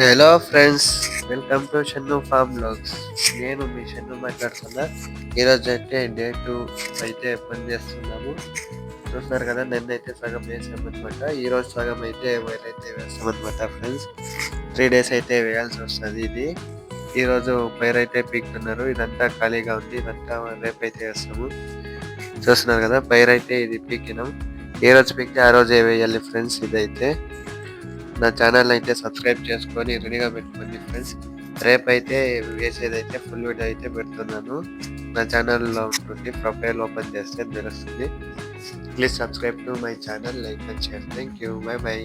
Hello friends welcome to Shannu farm blogs నేను మీ షన్ను మాట్లాడుతున్నా. ఈరోజు అయితే డే టూ అయితే పని చేస్తున్నాము. చూస్తున్నారు కదా నిన్నైతే సగం వేసామన్నమాట. ఈ రోజు సగం అయితే వైరైతే వేస్తామన్నమాట ఫ్రెండ్స్ త్రీ డేస్ అయితే వేయాల్సి వస్తుంది ఇది. ఈ రోజు పైరు అయితే పీకుతున్నారు. ఇదంతా ఖాళీగా ఉంది. ఇదంతా రేపైతే వేస్తాము. చూస్తున్నారు కదా పైరు అయితే ఇది పీకినాం. ఏ రోజు పీకితే ఆ రోజే వేయాలి ఫ్రెండ్స్ ఇదైతే. నా ఛానల్ అయితే సబ్స్క్రైబ్ చేసుకొని రెడీగా పెట్టుకోండి ఫ్రెండ్స్ రేపైతే వేసేదైతే ఫుల్ వీడియో అయితే పెడుతున్నాను. నా ఛానల్లో ఉంటుంది ప్రొఫైల్ ఓపెన్ చేస్తే తెలుస్తుంది. Please subscribe to my channel like and share. Thank you. Bye bye.